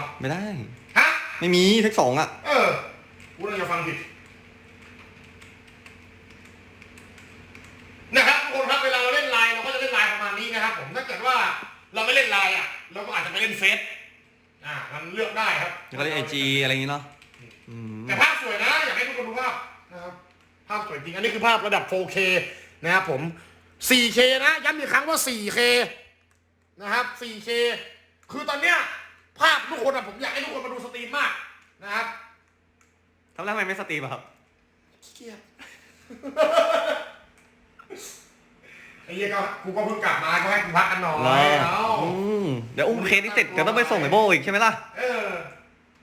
ะไม่ได้ ฮะ ไม่มีเทคสองอะ เออกูน่าจะฟังผิด นะครับทุกคนครับเวลาเราเล่นไลน์เราก็จะเล่นไลน์ประมาณนี้นะครับ ผมถ้าเกิดว่าเราไม่เล่นไลน์อะ เราก็อาจจะไปเล่นเฟซอ่า มันเลือกได้ครับแล้วก็เล่นไอจีอะไรอย่างงี้เนาะอืมแต่ภาพสวยนะ อยากให้ทุกคนดูภาพนะครับ ภาพสวยจริง อันนี้คือภาพระดับ 4K นะครับผม 4K นะย้ำอีกครั้งว่า 4K นะครับ 4K คือตอนเนี้ย ภาพทุกคนอะผมอยากให้ทุกคนมาดูสตรีมมากนะครับทำไมทำไมไม่สตรีมอะครับขี้เกียจไอ้เหี้ยก็กูก็เพิ่งกลับมาก็ให้กูพักกันหน่อยเหรอเอาอืมเดี๋ยวอุ้มเคสนี้เสร็จเดี๋ยวต้องไปส่งไอโบอีกใช่ไหมล่ะ เออ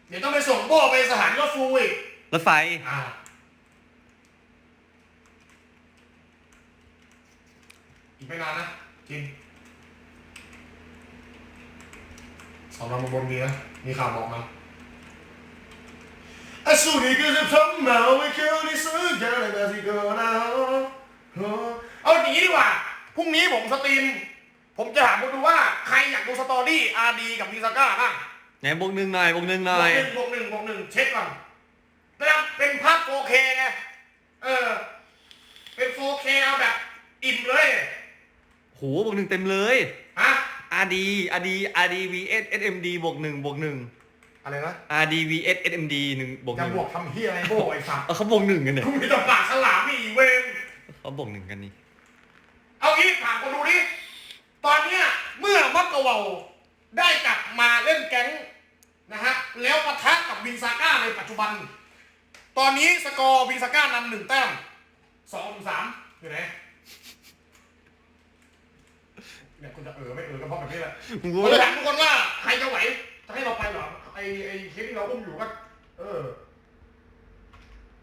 เดี๋ยวต้องไปส่งโบไปสถานีรถฟูอีกรถไฟ อ่าอีกไม่นานนะจริ งสำหรับมาบนดีนะมีข่าวบอกมาอะสุดที่ก็จะทำมาไม่เคยได้ซื้อกันแต่ที่ก็นะเอาอย่างนี้ดีกว่าพรุ่งนี้ผมสตรีม ผมจะถามคนดูว่าใครอยากดูสตอรี่อาร์ดีกับมิซาก้าบ้างไหนบวกหนึ่งหน่อยบวกหนึ่งหบน่วอกยหนึ่งบวกหนึ่งบวกหนึ่งเช็คก่อนนะครับเป็นภาพ 4K ไงเออ เป็น 4K เอาแบบ อิ่มเลย โหบวกหนึ่งเต็มเลย ฮะ RD RD RD vs SMD บวกหนึ่งบวกหนึ่งอะไรนะ RD vs SMD หนึ่งบวกหจะนึ่งบวกทำเฮียอะไรโบ้ไอ้สัตว์เออเขาบวกหนึ่งกันเนี่ยกูมีแต่ปากฉลามนี่อีเวนเขาบวกหนึ่งกันนี่เอางี้ถามคนดูดิตอนเนี้ยเมื่อมักกะเวาได้กลับมาเล่นแก๊งนะฮะแล้วปะทะกับวินซาก้าในปัจจุบัน ตอนนี้สกอร์วินซาก้านำหนึ่งแต้มสองถึงสามอยู่ไหน เนี่ยคุณจะเออไม่เออก็เพราะแบบนี้แหละมึงผรู้มไหมจะถามทุกคนว่าใครจะไหวจะให้เราไปเหรอไอไอเคสที่เราอุ้มอยู่ก็ เออ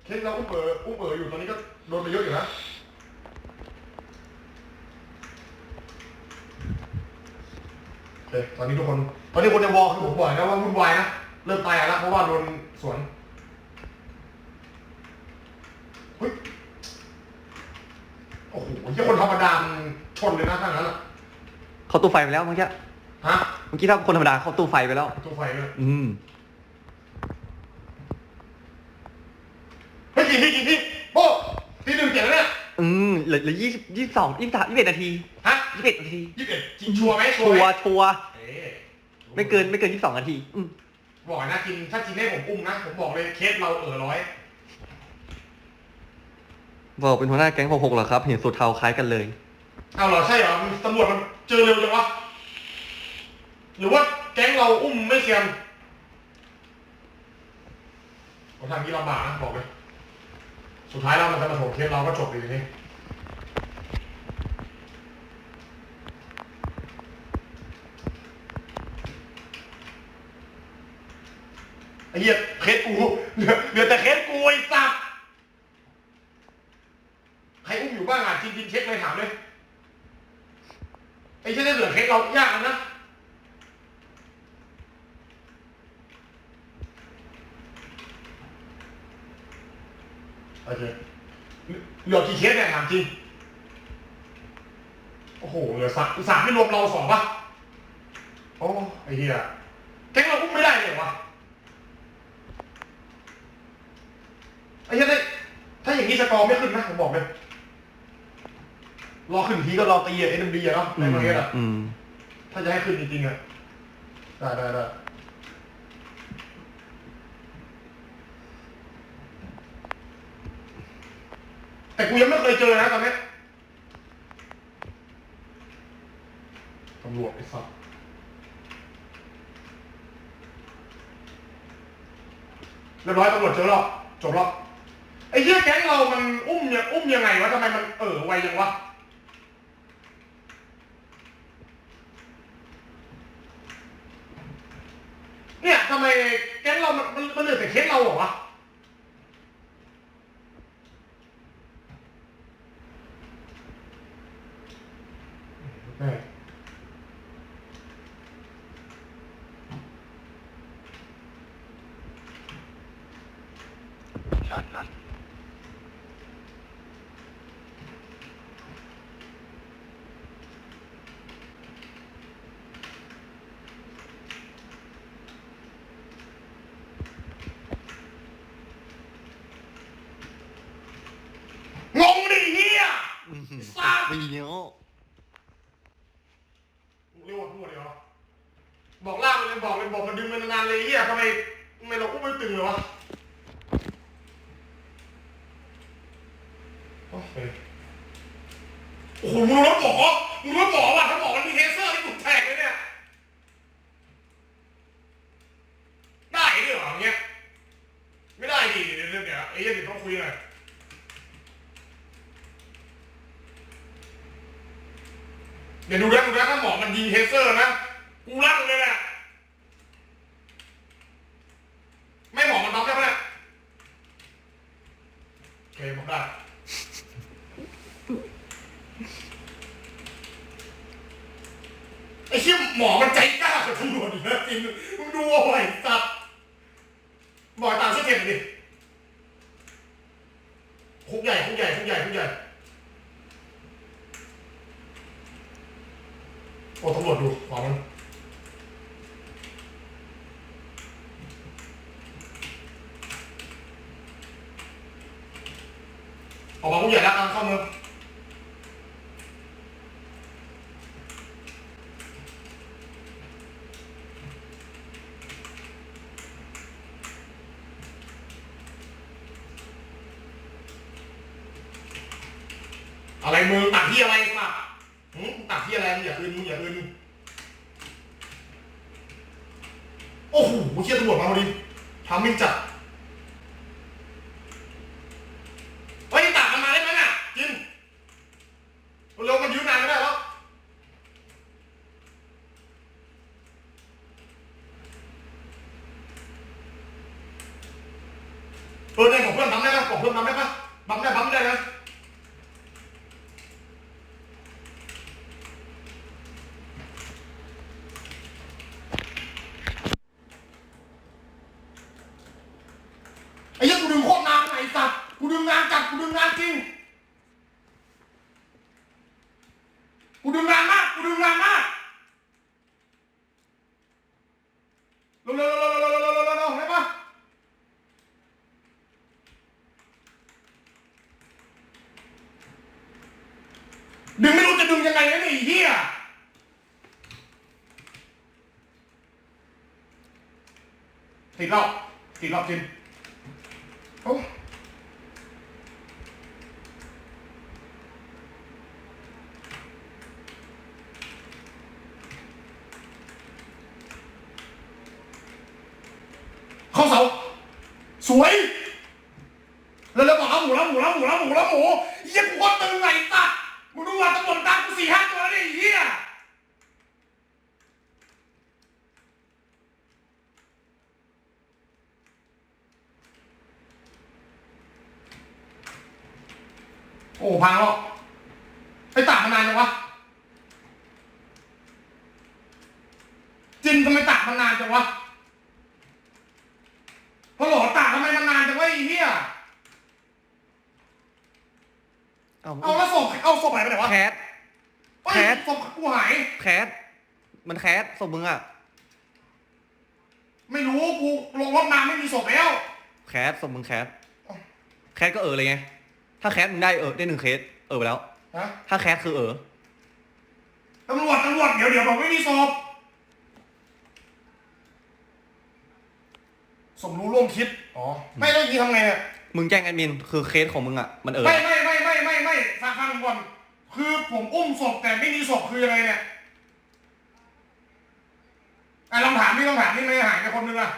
เคสที่เราอุ้มเอออุ้มเอออยู่ตอนนี้ก็โดนไปเยอะอยู่นะโอเคตอนนี้ทุกคนตอนนี้คนในวอลคือผมบอกนะว่าวุ่นวายนะเริ่มตายแล้วเพราะว่าโดนสวนเฮ้ยโอ้โหเหี้ยคนธรรมดามันชนเลยนะทั้งนั้นอะ เขาตู้ไฟไปแล้วเมื่อกี้ฮะเมื่อกี้ถ้าคนธรรมดาเขาตู้ไฟไปแล้ว ตัวไฟเลยอืมเฮ้ยกี่ทีกี่ทีโบ้ทีหนึ่งเจ็ดแล้วเนี่ยอืมเหลือเหลือยี่สิบยี่สิบสองยี่สิบสามยี่สิบเอ็ดนาทีฮะยี่สิบเอ็ดนาทียี่สิบเอ็ดจริงชัวร์ไหมชัวไหมร์ชัวร์เอ๊ะไม่เกินไม่เกินยี่สิบสองนาที อืมบอกนะกินถ้ากินให้ผมอุ้มนะผมบอกเลยเคสเราเออร้อยบอกเป็นหัวหน้าแก๊งหกหกเหรอครับ เห็นสูตรเทาคล้ายกันเลย เอาเหรอใช่เหรอตำรวจมันเจอเร็วจังวะหรือว่าแก๊งเราอุ้มไม่เซียนผมทำนี้ลำบากนะบอกเลยสุดท้ายแล้วมันจะมาโถมเคสเราก็จบอยู่างนี้ไอ้เหี้ยเคสกูเหลือเหลือแต่เคสกูไอ้สัตว์ใครอุ้มอยู่บ้างอะจริงๆเช็คเลยถามเลย ไอ้เช่นเหลือเคสเรายากแล้วนะ โอเคเหลือกี่เคสเนี่ยถามจริง โอ้โหเหลือสามสามไม่รวมเราสองปะโอ้ไอ้เหี้ยแก๊งเราอุ้มไม่ได้เลยวะไอ้เหี้ยได้ถ้าอย่างนี้สกอร์ไม่ขึ้นนะผมบอกเลยรอขึ้นทีก็รอตีอะเอ็นดีอะเนาะในประเทศอะอืม ถ้าจะให้ขึ้นจริงๆอะได้ได้ได้ แต่กูยังไม่เคยเจอนะตอนนี้ตำรวจไอ้สัสเรียบร้อยตำรวจเจอแล้วจบแล้วไอ้เหี้ยแก๊งเรามันอุ้มยังอุ้มยังไงวะทำไมมันเออไวยังวะเนี่ยทำไมแก๊งเรามันมันมันเหลือแต่เคสเราเหรอวะ เออชัดชัดงงดิเฮีย สัตว์ ปีเนี้ยเรียกว่าพูดเดี๋ยวบอกล่างเลยบอก เลยบอกมันนานเลยเฮียทำไมทำไมเราอุ้มไม่ตึงเลยวะโอเคโอ้โหมึงรถหมอมึงรถหมอว่ะถ้าหมอมันมีเทเซอร์ที่กูแทกเลยเนี่ย ได้ด้วยเหรอเงี้ย ไม่ได้ดิเดี๋ยวเดี๋ยวเดี๋ยวไอ้เหี้ยเดี๋ยวต้องคุยหน่อยเดี๋ยวดูนะดูนะถ้าหมอมันยิงเทเซอร์นะ กูลั่นเลยแหละ ไม่หมอมันบัฟได้ไหมเนี่ย เคผมได้ไอ้เชี่ยหมอมันใจกล้ากว่าตำรวจอีกนะจริงมึงดูเอาไว้สัตว์บอกตามเส้นเทียนดิคุกใหญ่คุกใหญ่คุกใหญ่คุกใหญ่โอ้ตำรวจดูขอมันออกมาคุกใหญ่แล้วกันเข้าเมืองอะไรมึงตัดที่อะไรสัตว์หืมตัดที่อะไรมึงอย่าคืนมึงอย่าคืนโอ้โหเชี่ยตำรวจมาพอดีทำมินจัดเฮ้ยตัดมันมาได้ไหมน่ะจินเร็วๆมันยืนนานไม่ได้แล้วเออเนี่ยบอกเพื่ ออกเพื่อนบัมได้ปะบัมได้บัมได้นะไอ้เหี้ยกูดึงโคตรนานไอ้สัตว์กูดึงนานจัดกูดึงนานจริงกูดึงนานมาก ติดรอบติดรอบจริงโอ้เข้าเสา สวย แล้วแล้วบอกเอาหมูแล้วหมูแล้วหมูแล้วหมูแล้วหมูเยี่ยกูโคตรตึงไงสัตว์มึงดูว่าตำรวจตามกูสี่ห้าตัวแล้วเนี่ยไอ้เหี้ยโอ้พังแล้วไอ้ตากมันนานจังวะจินทำไมตากมันนานจังวะพอหลอตากทำไมมันนานจังวะไอ้เหี้ยเอาเอาแล้วศพเอาศพหายไปไหนวะแคทเฮ้ยแคท ศพกูหาย แคท มันแคทศพมึงอะไม่รู้กูลงรถมาไม่มีศพแล้ว แคทศพมึงแคท แคทก็เออเลยไง ถ้าแคทมึงได้เออได้หนึ่งเคส เออไปแล้ว ฮะถ้าแคทคือเออ ตำรวจตำรวจเดี๋ยวเดี๋ยวบอกไม่มีศพสมรู้ร่วมคิด อ๋อ ไม่ได้ยิงทำไงอะมึงแจ้งแอดมิน คือเคสของมึงอะมันเออ ไม่ไม่ไม่ไม่ฟังก่อนคือผมอุ้มศพแต่ไม่มีศพคือยังไงเนี่ยไอ้ลองถามนี่ลองถามนี่ไม่หายไปคนนึงอะ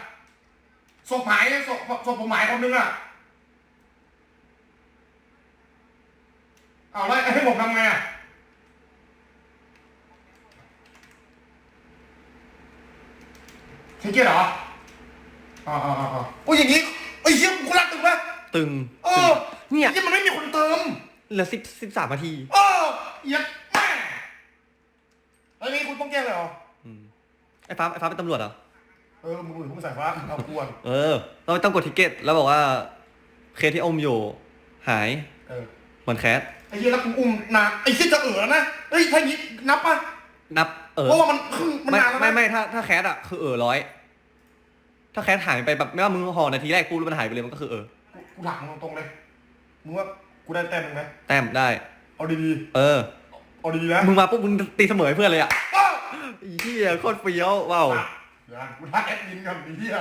ศพหายศพศพผมหายคนนึงอะ เอาแล้วให้ผมทำไงอะทิ้งเกียร์เหรออ๋ออ๋ออ๋อโอ้ยอย่างงี้ไอ้ยเหี้ยกูรักตึงปะตึงเออเนี่ย ที่มันไม่มีคนเติม เหลือสิบสิบสามนาทีเออเหี้ยัดแม่แล้วนี่คุณต้องแจ้งเลยเหรอ อืมไอ้ฟ้าไอ้ฟ้าเป็นตำรวจเหรอ เออมึงมึงใส่ฟ้าเอากวน เออต้องต้องกดทิเกตแล้วบอกว่า เคสที่อมอยู่ หายเออ เหมือนแคส ไอ้เหี้ยแล้วกูอุ้มนานไอ้เหี้ยจะเอ๋อแล้วนะเฮ้ยถ้าอย่างงี้นับป่ะนับเออเพราะว่ามันครึ่งมันไม่นานแล้วนะไม่ไม่ถ้าถ้าแคสอะคือเออร้อยถ้าแคสหายไปแบบไม่ว่ามึงห่อนาทีแรกกูรู้มันหายไปเลยมันก็คือเออกูกูถามมึงตรงๆเลยมึงว่ากูได้แต้มมึงไหมแต้มได้ เอาดีเออ ๆเอาดีๆนะมึงมาปุ๊บมึงตีเสมอให้เพื่อนเลยอะอ้าวไอ้เหี้ยโคตรเฟี้ยวว้าวอะเดี๋ยวนะกูทักแอดมินก่อนไอ้เหี้ย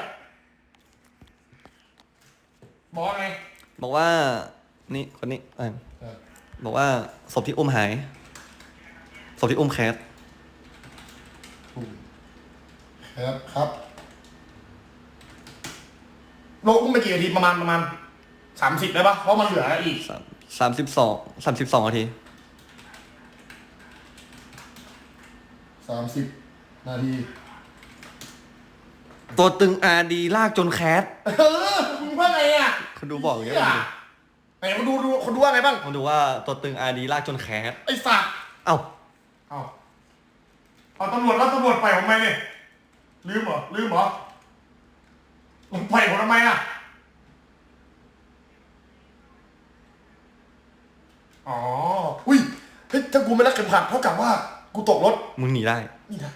บอกไงบอกว่า นี่คนนี้อะเออ บอกว่าศพที่อุ้มหายศพที่อุ้มแคสครับครับโลอุ้มไปกี่นาทีประมาณประมาณสามสิบได้ปะเพราะมันเหลืออีกสามสามสิบสองสามสิบสองนาทีสามสิบนาที ตัวตึงอาดีลากจนแคสเออมึงว่าไงอะคนดูบอกอย่างเงี้ย ไหนคนดูดูคนดูว่าไงบ้างคนดูว่าตัวตึงอาดีลากจนแคสไอ้สัตว์เอ้าเอาเอาตำรวจแล้วตำรวจปล่อยผมไหมเนี่ยลืมเหรอลืมเหรอผมปล่อยผมทำไมอะอ๋ออุ้ยเฮ้ยถ้ากูไม่รักเข็มขัดเท่ากับว่า กูตกรถมึงหนีได้ นี่นะ